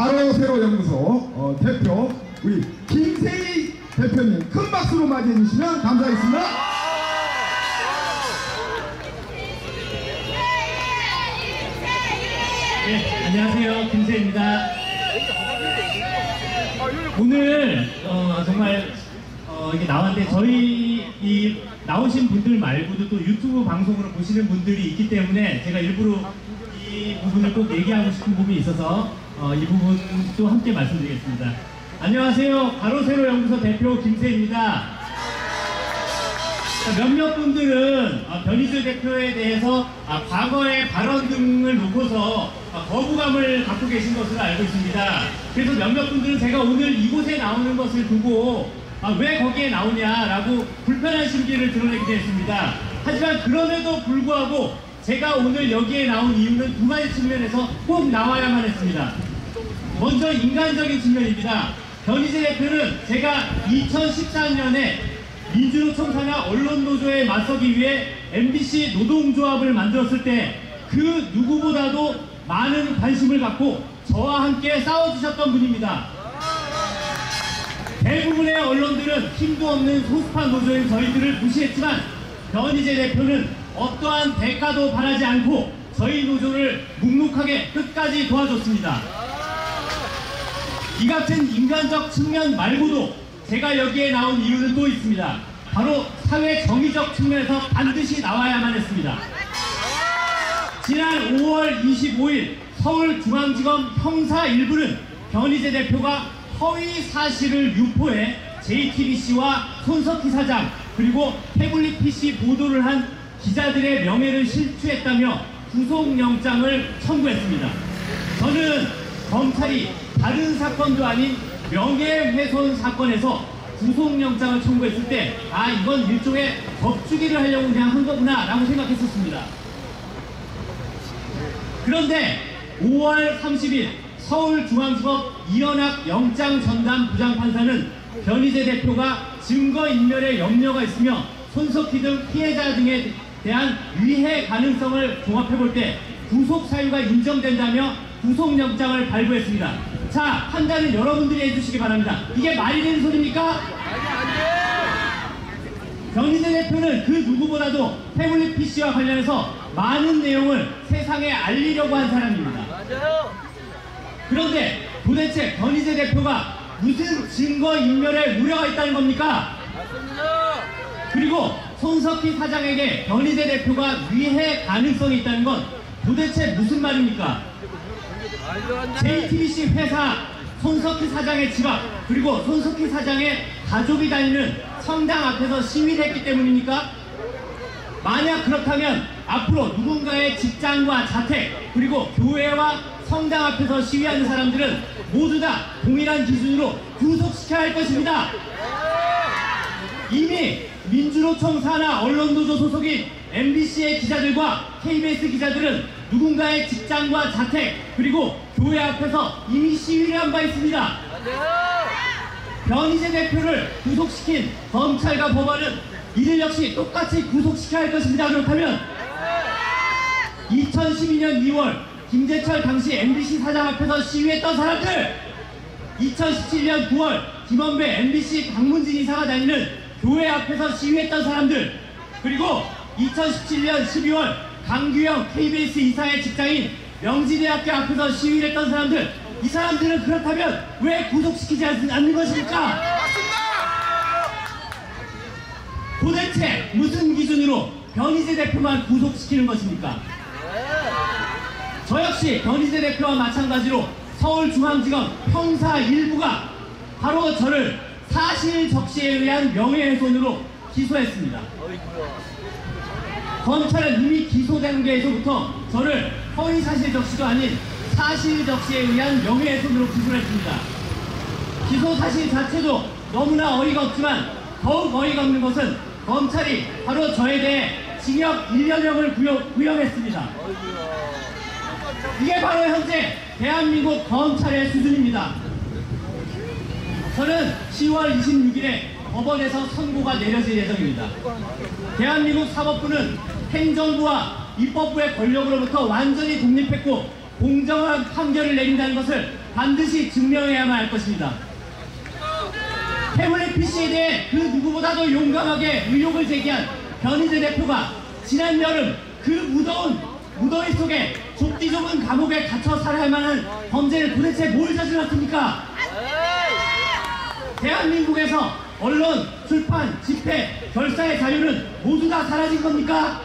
바로 새로 연구소 어, 대표 우리 김세희 대표님 큰 박수로 맞이해 주시면 감사하겠습니다. 네, 안녕하세요. 김세입니다. 오늘 어, 정말 어, 이게 나왔는데 저희 이 나오신 분들 말고도 또 유튜브 방송으로 보시는 분들이 있기 때문에 제가 일부러 이 부분을 꼭 얘기하고 싶은 부분이 있어서 어, 이 부분도 함께 말씀드리겠습니다. 안녕하세요. 바로세로 연구소 대표 김세입니다. 자, 몇몇 분들은 아, 변희재 대표에 대해서 아, 과거의 발언 등을 놓고서 아, 거부감을 갖고 계신 것으로 알고 있습니다. 그래서 몇몇 분들은 제가 오늘 이곳에 나오는 것을 두고 아, 왜 거기에 나오냐라고 불편한 심기를 드러내기도 했습니다. 하지만 그럼에도 불구하고 제가 오늘 여기에 나온 이유는 두 가지 측면에서 꼭 나와야만 했습니다. 먼저 인간적인 측면입니다. 변희재 대표는 제가 2013년에 민주노총 산하 언론노조에 맞서기 위해 MBC 노동조합을 만들었을 때 그 누구보다도 많은 관심을 갖고 저와 함께 싸워주셨던 분입니다. 대부분의 언론들은 힘도 없는 소수파 노조인 저희들을 무시했지만 변희재 대표는 어떠한 대가도 바라지 않고 저희 노조를 묵묵하게 끝까지 도와줬습니다. 이 같은 인간적 측면 말고도 제가 여기에 나온 이유는 또 있습니다. 바로 사회 정의적 측면에서 반드시 나와야만 했습니다. 지난 5월 25일 서울중앙지검 형사 1부는 변희재 대표가 허위 사실을 유포해 JTBC와 손석희 사장 그리고 태블릿 PC 보도를 한 기자들의 명예를 실추했다며 구속영장을 청구했습니다. 저는 검찰이 다른 사건도 아닌 명예훼손 사건에서 구속영장을 청구했을 때, 아, 이건 일종의 법주기를 하려고 그냥 한 거구나, 라고 생각했었습니다. 그런데 5월 30일 서울중앙지법 이현학 영장 전담 부장판사는 변희재 대표가 증거인멸에 염려가 있으며 손석희 등 피해자 등에 대한 위해 가능성을 종합해 볼 때 구속 사유가 인정된다며 구속영장을 발부했습니다. 자, 판단은 여러분들이 해주시기 바랍니다. 이게 말이 되는 소리입니까? 변희재 대표는 그 누구보다도 태블릿 PC와 관련해서 많은 내용을 세상에 알리려고 한 사람입니다. 그런데 도대체 변희재 대표가 무슨 증거 인멸에 우려가 있다는 겁니까? 그리고 손석희 사장에게 변희재 대표가 위해 가능성이 있다는 건 도대체 무슨 말입니까? JTBC 회사 손석희 사장의 집 앞 그리고 손석희 사장의 가족이 다니는 성당 앞에서 시위를 했기 때문입니까? 만약 그렇다면 앞으로 누군가의 직장과 자택 그리고 교회와 성당 앞에서 시위하는 사람들은 모두 다 동일한 기준으로 구속시켜야 할 것입니다. 이미 민주노총 산하 언론노조 소속인 MBC의 기자들과 KBS 기자들은 누군가의 직장과 자택 그리고 교회 앞에서 이미 시위를 한 바 있습니다. 변희재 대표를 구속시킨 검찰과 법원은 이들 역시 똑같이 구속시켜야 할 것입니다. 그렇다면 2012년 2월 김재철 당시 MBC 사장 앞에서 시위했던 사람들 2017년 9월 김원배 MBC 강문진 이사가 다니는 교회 앞에서 시위했던 사람들 그리고 2017년 12월 강규영 KBS 이사의 직장인 명지대학교 앞에서 시위를 했던 사람들 이 사람들은 그렇다면 왜 구속시키지 않- 않는 것입니까? 도대체 무슨 기준으로 변희재 대표만 구속시키는 것입니까? 저 역시 변희재 대표와 마찬가지로 서울중앙지검 형사 일부가 바로 저를 사실 적시에 의한 명예훼손으로 기소했습니다. 검찰은 이미 기소 단계에서부터 저를 허위 사실 적시도 아닌 사실 적시에 의한 명예훼손으로 기소했습니다. 기소 사실 자체도 너무나 어이가 없지만 더욱 어이가 없는 것은 검찰이 바로 저에 대해 징역 1년형을 구형, 구형했습니다. 이게 바로 현재 대한민국 검찰의 수준입니다. 저는 10월 26일에 법원에서 선고가 내려질 예정입니다. 대한민국 사법부는 행정부와 입법부의 권력으로부터 완전히 독립했고 공정한 판결을 내린다는 것을 반드시 증명해야만 할 것입니다. 태블릿 PC에 대해 그 누구보다도 용감하게 의혹을 제기한 변희재 대표가 지난 여름 그 무더운 무더위 속에 좁디 좁은 감옥에 갇혀 살아야 만한 범죄를 도대체 뭘 저질렀습니까? 대한민국에서 언론, 출판, 집회, 결사의 자유는 모두 다 사라진 겁니까?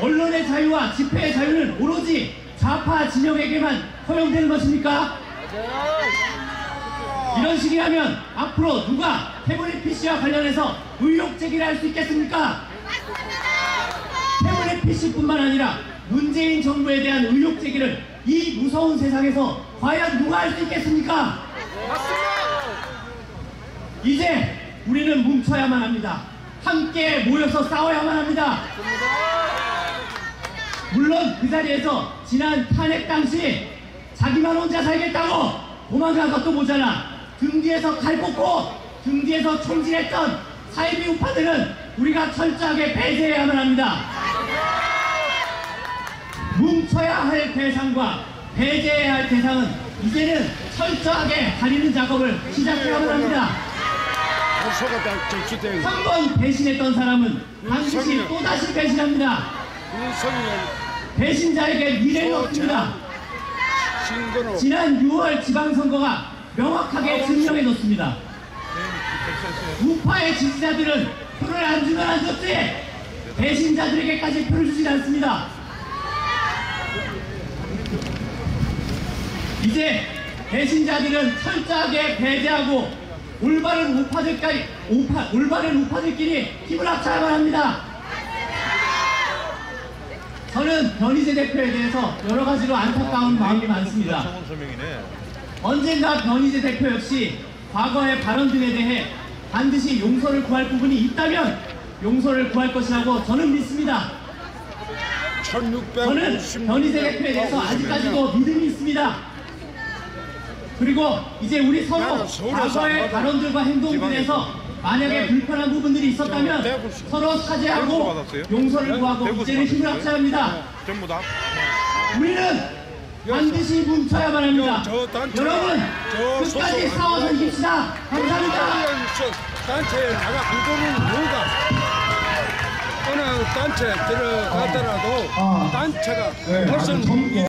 언론의 자유와 집회의 자유는 오로지 좌파 진영에게만 허용되는 것입니까? 맞아요. 이런 식이라면 앞으로 누가 태블릿 PC와 관련해서 의혹 제기를 할 수 있겠습니까? 태블릿 PC뿐만 아니라 문재인 정부에 대한 의혹 제기를 이 무서운 세상에서 과연 누가 할 수 있겠습니까? 이제 우리는 뭉쳐야만 합니다. 함께 모여서 싸워야만 합니다. 물론 그 자리에서 지난 탄핵 당시 자기만 혼자 살겠다고 도망간 것도 모자라 등 뒤에서 칼 꽂고 등 뒤에서 총질했던 사이비 우파들은 우리가 철저하게 배제해야만 합니다. 뭉쳐야 할 대상과 배제해야 할 대상은 이제는 철저하게 가리는 작업을 시작해야만 합니다. 소가 다 정치된 한번 배신했던 사람은 반드시. 또다시 배신합니다. 배신자에게 미래는 없습니다. 지난 6월 지방선거가 명확하게 증명해 놓습니다. 우파의 지지자들은 표를 안 주면 안 줬지 배신자들에게까지 표를 주진 않습니다. 이제 배신자들은 철저하게 배제하고 올바른 우파들까지 우파, 올바른 우파들끼리 힘을 합쳐야만 합니다. 저는 변희재 대표에 대해서 여러 가지로 안타까운 마음이 많습니다. 언젠가 변희재 대표 역시 과거의 발언들에 대해 반드시 용서를 구할 부분이 있다면 용서를 구할 것이라고 저는 믿습니다. 1650 저는 변희재 대표에 대해서 아직까지도 믿음이 있습니다. 그리고 이제 우리 서로 과거의. 발언들과 행동들에서 만약에 불편한 부분들이 있었다면 대구- 서로 사죄하고? 용서를 구하고 대구에서 이제는 힘을? 합쳐야 합니다. 우리는 반드시 뭉쳐야만 합니다. 여러분 저 끝까지 싸워서 이깁시다. 감사합니다. 단체에 나가 안 되는 이유가 어느 단체 들어가더라도 아. 단체가 네, 훨씬 아주 정-